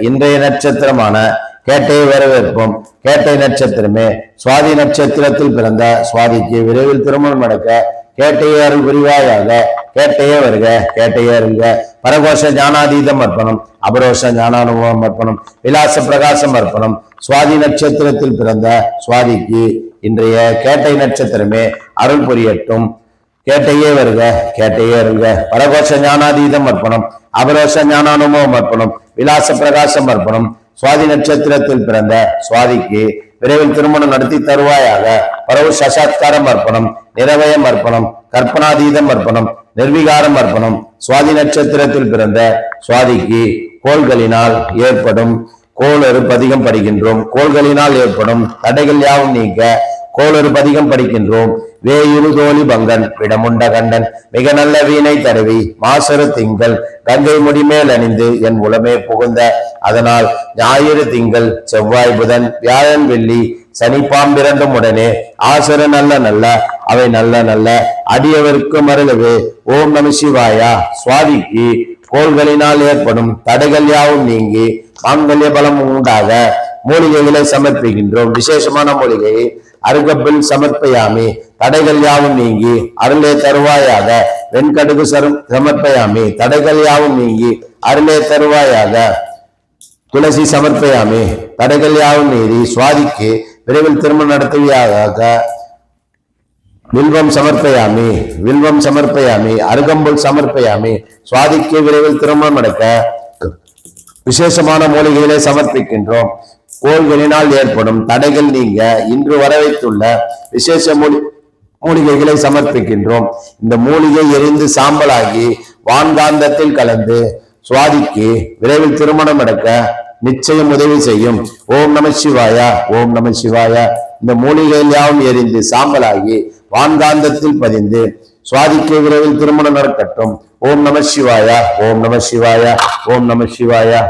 இன்றைய நட்சத்திரமான கேட்டையை வரவேற்போம். கேட்டை நட்சத்திரமே சுவாதி நட்சத்திரத்தில் பிறந்த சுவாதிக்கு விரைவில் திருமணம் நடக்க கேட்டையே அருள் புரிவாயாக. கேட்டையே வருக கேட்டையே அருள்க. பரகோஷ ஞானாதீதம் அர்ப்பணம் அபரோஷ ஞானானுபவம் அர்ப்பணம் விலாச பிரகாசம் அர்ப்பணம். சுவாதி நட்சத்திரத்தில் பிறந்த சுவாதிக்கு இன்றைய கேட்டை நட்சத்திரமே அருள் புரியட்டும். கேட்டையே வருக கேட்டையே வருக பரகோஷ ஞானாதீதம் அர்ப்பணம் அபரோஷ ஞானானுபவம் அர்ப்பணம் விலாச பிரகாசம் அர்ப்பணம். சுவாதி நட்சத்திரத்தில் பிறந்த சுவாதிக்கு விரைவில் திருமணம் நடத்தி தருவாயாக பரவு சசாத்காரம் அர்ப்பணம் நிறவயம் அர்ப்பணம் கற்பனாதீதம் அர்ப்பணம் நிர்வீகாரம் அர்ப்பணம். சுவாதி நட்சத்திரத்தில் பிறந்த சுவாதிக்கு கோள்களினால் ஏற்படும் கோளறு பதிகம் படிக்கின்றோம் கோள்களினால் ஏற்படும் தடைகள் யாவும் நீக்க கோளொரு பதிகம் படிக்கின்றோம். வேயுரு தோழி பங்கன் விடமுண்ட கண்டன் மிக நல்ல வீணை தருவி மாசரு திங்கள் கங்கை முடிமேல் அணிந்து என் உளமே புகுந்த. அதனால் ஞாயிறு திங்கள் செவ்வாய் புதன் வியாழன் வெள்ளி சனி பாம்பிரண்டும் உடனே ஆசரு நல்ல நல்ல அவை நல்ல நல்ல அடியவருக்கு மருளவே ஓம் நம சிவாயா சுவாதிக்கு கோள்களினால் ஏற்படும் தடைகள் யாவும் நீங்கி மாங்கல்ய பலம் உண்டாக மூலிகைகளை சமர்ப்பிக்கின்றோம். விசேஷமான மூலிகையை அருகப்பில் சமர்ப்பயாமி. தடைகள் யாவும் நீங்கி அருளே தருவாயாக. வெண்கடுகு சரும் சமர்ப்பயாமி. தடைகள் யாவும் நீங்கி அருளே தருவாயாக. துளசி சமர்ப்பயாமி. தடைகள் யாவும் மீறி சுவாதிக்கு விரைவில் திருமணம் நடத்துவியாக வில்வம் சமர்ப்பயாமி. வில்வம் சமர்ப்பயாமி. அருகம்புல் சமர்ப்பயாமி. சுவாதிக்கு விரைவில் திருமணம் நடக்க விசேஷமான மூலிகைகளை சமர்ப்பிக்கின்றோம். கோள்களினால் ஏற்படும் தடைகள் நீங்க இன்று வரவைத்துள்ள விசேஷ மூலி மூலிகைகளை சமர்ப்பிக்கின்றோம். இந்த மூலிகை எரிந்து சாம்பலாகி வான்காந்தத்தில் கலந்து சுவாதிக்கு விரைவில் திருமணம் நடக்க நிச்சயம் உதவி செய்யும். ஓம் நம சிவாயா ஓம் நம சிவாயா. இந்த மூலிகையில் யாவும் எரிந்து சாம்பலாகி வான்காந்தத்தில் பதிந்து சுவாதிக்கு விரைவில் திருமணம் நடக்கட்டும். ஓம் நம சிவாயா ஓம் நம சிவாயா ஓம் நம சிவாயா.